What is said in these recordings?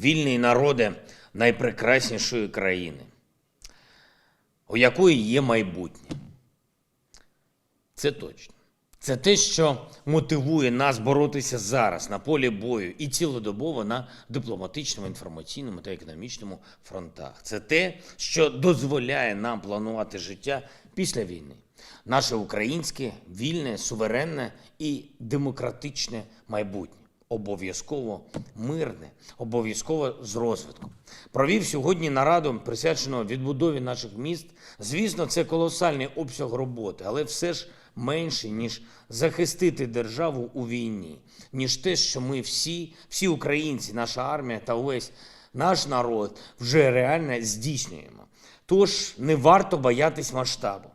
вільний народе найпрекраснішої країни, у якої є майбутнє. Це точно. Це те, що мотивує нас боротися зараз на полі бою і цілодобово на дипломатичному, інформаційному та економічному фронтах. Це те, що дозволяє нам планувати життя після війни. Наше українське, вільне, суверенне і демократичне майбутнє. Обов'язково мирне, обов'язково з розвитком. Провів сьогодні нараду, присвячену відбудові наших міст. Звісно, це колосальний обсяг роботи, але все ж менше, ніж захистити державу у війні, ніж те, що ми всі, всі українці, наша армія та увесь наш народ вже реально здійснюємо. Тож не варто боятись масштабу.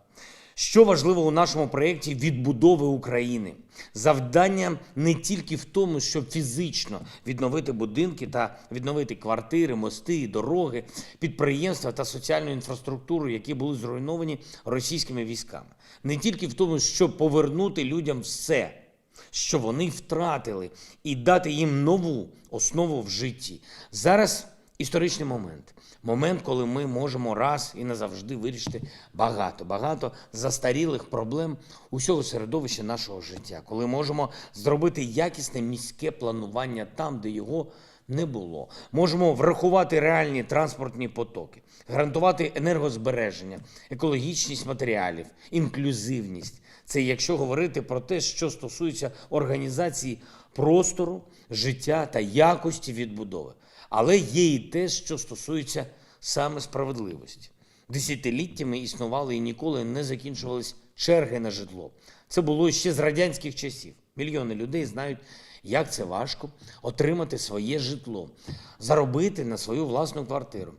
Що важливо у нашому проєкті відбудови України? Завдання не тільки в тому, щоб фізично відновити будинки та відновити квартири, мости, дороги, підприємства та соціальну інфраструктуру, які були зруйновані російськими військами. Не тільки в тому, щоб повернути людям все, що вони втратили, і дати їм нову основу в житті. Зараз історичний момент. Момент, коли ми можемо раз і назавжди вирішити багато, багато застарілих проблем усього середовища нашого життя, коли можемо зробити якісне міське планування там, де його не було. Можемо врахувати реальні транспортні потоки, гарантувати енергозбереження, екологічність матеріалів, інклюзивність. Це якщо говорити про те, що стосується організації простору, життя та якості відбудови. Але є і те, що стосується саме справедливості. Десятиліттями існували і ніколи не закінчувались черги на житло. Це було ще з радянських часів. Мільйони людей знають, як це важко отримати своє житло, заробити на свою власну квартиру,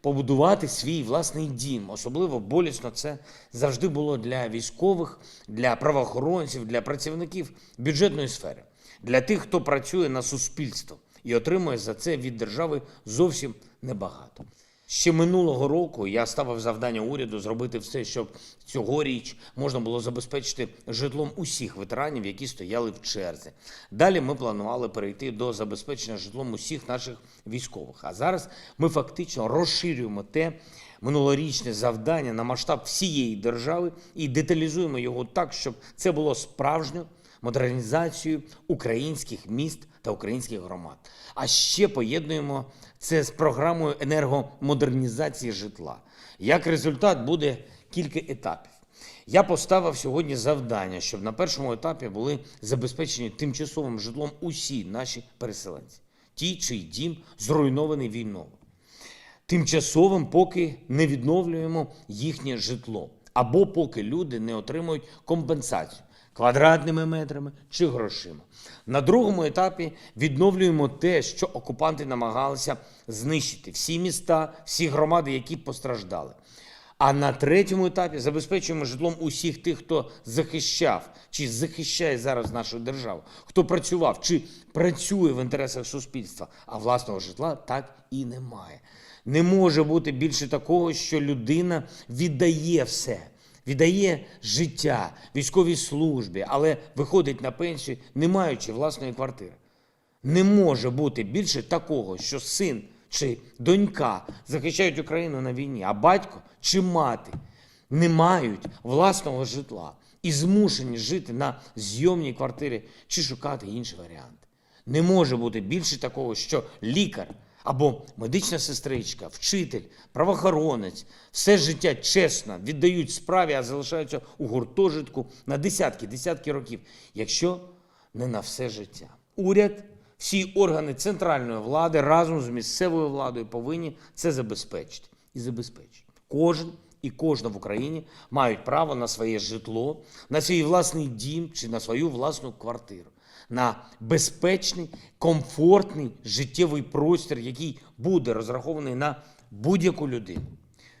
побудувати свій власний дім. Особливо болісно це завжди було для військових, для правоохоронців, для працівників бюджетної сфери, для тих, хто працює на суспільство і отримує за це від держави зовсім небагато. Ще минулого року я ставив завдання уряду зробити все, щоб цьогоріч можна було забезпечити житлом усіх ветеранів, які стояли в черзі. Далі ми планували перейти до забезпечення житлом усіх наших військових. А зараз ми фактично розширюємо те минулорічне завдання на масштаб всієї держави і деталізуємо його так, щоб це було справжньо модернізацію українських міст та українських громад. А ще поєднуємо це з програмою енергомодернізації житла. Як результат буде кілька етапів. Я поставив сьогодні завдання, щоб на першому етапі були забезпечені тимчасовим житлом усі наші переселенці, ті, чий дім зруйнований війною тимчасовим, поки не відновлюємо їхнє житло, або поки люди не отримують компенсацію квадратними метрами чи грошима. На другому етапі відновлюємо те, що окупанти намагалися знищити всі міста, всі громади, які постраждали. А на третьому етапі забезпечуємо житлом усіх тих, хто захищав чи захищає зараз нашу державу, хто працював чи працює в інтересах суспільства, а власного житла так і немає. Не може бути більше такого, що людина віддає все, віддає життя військовій службі, але виходить на пенсію, не маючи власної квартири. Не може бути більше такого, що син чи донька захищають Україну на війні, а батько чи мати не мають власного житла і змушені жити на зйомній квартирі чи шукати інші варіанти. Не може бути більше такого, що лікар або медична сестричка, вчитель, правоохоронець все життя чесно віддають справі, а залишаються у гуртожитку на десятки, десятки років, якщо не на все життя. Уряд, всі органи центральної влади разом з місцевою владою повинні це забезпечити і забезпечити. Кожен і кожна в Україні мають право на своє житло, на свій власний дім чи на свою власну квартиру, на безпечний, комфортний життєвий простір, який буде розрахований на будь-яку людину.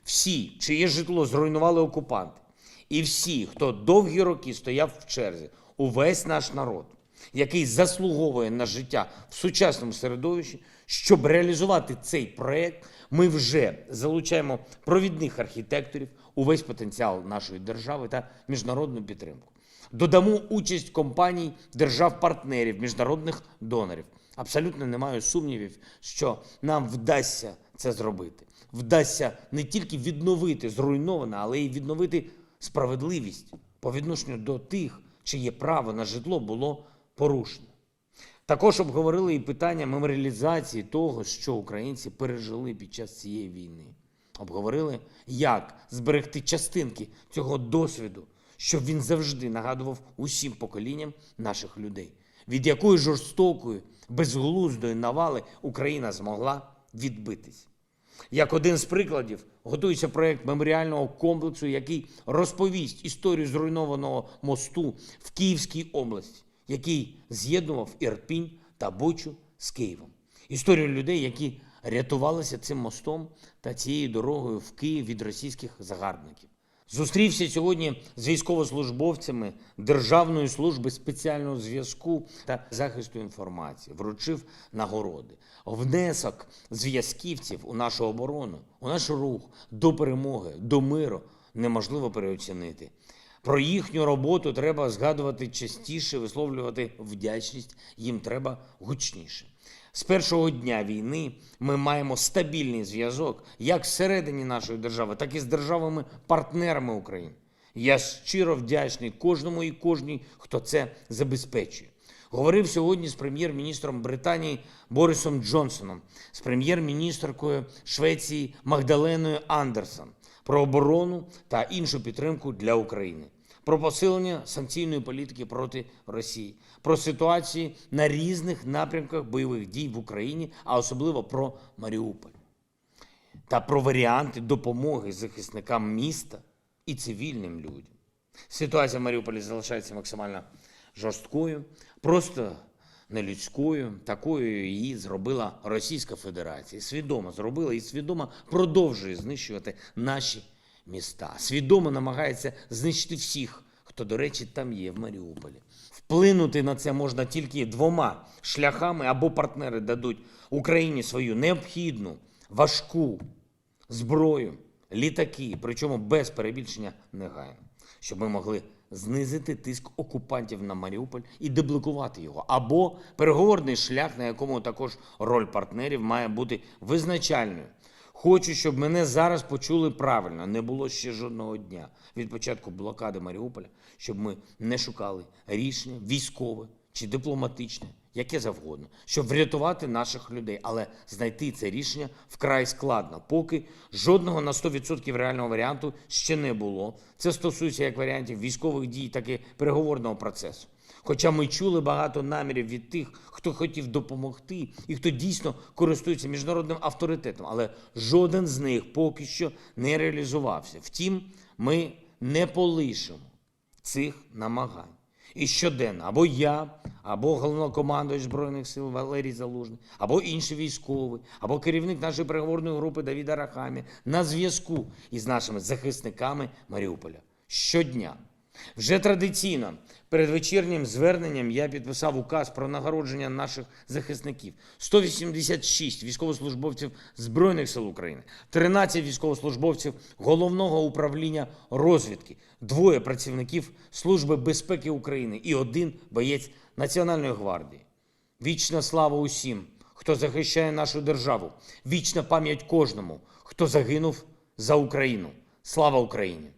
Всі, чиє житло зруйнували окупанти, і всі, хто довгі роки стояв в черзі, увесь наш народ, який заслуговує на життя в сучасному середовищі, щоб реалізувати цей проект, ми вже залучаємо провідних архітекторів, увесь потенціал нашої держави та міжнародну підтримку. Додамо участь компаній, держав-партнерів, міжнародних донорів. абсолютно не маю сумнівів, що нам вдасться це зробити. Вдасться не тільки відновити зруйноване, але й відновити справедливість по відношенню до тих, чиє право на житло було порушено. Також обговорили і питання меморіалізації того, що українці пережили під час цієї війни. Обговорили, як зберегти частинки цього досвіду, щоб він завжди нагадував усім поколінням наших людей, від якої жорстокої, безглуздої навали Україна змогла відбитись. Як один з прикладів, готується проект меморіального комплексу, який розповість історію зруйнованого мосту в Київській області, який з'єднував Ірпінь та Бучу з Києвом. Історію людей, які рятувалися цим мостом та цією дорогою в Київ від російських загарбників. Зустрівся сьогодні з військовослужбовцями Державної служби спеціального зв'язку та захисту інформації, вручив нагороди. Внесок зв'язківців у нашу оборону, у наш рух до перемоги, до миру неможливо переоцінити. Про їхню роботу треба згадувати частіше, висловлювати вдячність їм треба гучніше. З першого дня війни ми маємо стабільний зв'язок як всередині нашої держави, так і з державами-партнерами України. Я щиро вдячний кожному і кожній, хто це забезпечує. Говорив сьогодні з прем'єр-міністром Британії Борисом Джонсоном, з прем'єр-міністркою Швеції Магдаленою Андерсон про оборону та іншу підтримку для України, про посилення санкційної політики проти Росії, про ситуації на різних напрямках бойових дій в Україні, а особливо про Маріуполь та про варіанти допомоги захисникам міста і цивільним людям. Ситуація в Маріуполі залишається максимально жорсткою, просто нелюдською. Такою її зробила Російська Федерація. Свідомо зробила і свідомо продовжує знищувати наші міста. Свідомо намагається знищити всіх, хто, до речі, там є в Маріуполі. Вплинути на це можна тільки двома шляхами або партнери дадуть Україні свою необхідну, важку зброю, літаки, причому без перебільшення негайно, щоб ми могли знизити тиск окупантів на Маріуполь і деблокувати його, або переговорний шлях, на якому також роль партнерів має бути визначальною. Хочу, щоб мене зараз почули правильно. Не було ще жодного дня від початку блокади Маріуполя, щоб ми не шукали рішення військове чи дипломатичне, яке завгодно, щоб врятувати наших людей. Але знайти це рішення вкрай складно, поки жодного на 100% реального варіанту ще не було. Це стосується як варіантів військових дій, так і переговорного процесу. Хоча ми чули багато намірів від тих, хто хотів допомогти і хто дійсно користується міжнародним авторитетом, але жоден з них поки що не реалізувався. Втім, ми не полишимо цих намагань. І щоденно або я, або головнокомандувач Збройних сил Валерій Залужний, або інший військовий, або керівник нашої переговорної групи Давіда Рахамі на зв'язку із нашими захисниками Маріуполя щодня. Вже традиційно перед вечірнім зверненням я підписав указ про нагородження наших захисників. 186 військовослужбовців Збройних сил України, 13 військовослужбовців Головного управління розвідки, двоє працівників Служби безпеки України і один боєць Національної гвардії. Вічна слава усім, хто захищає нашу державу. Вічна пам'ять кожному, хто загинув за Україну. Слава Україні!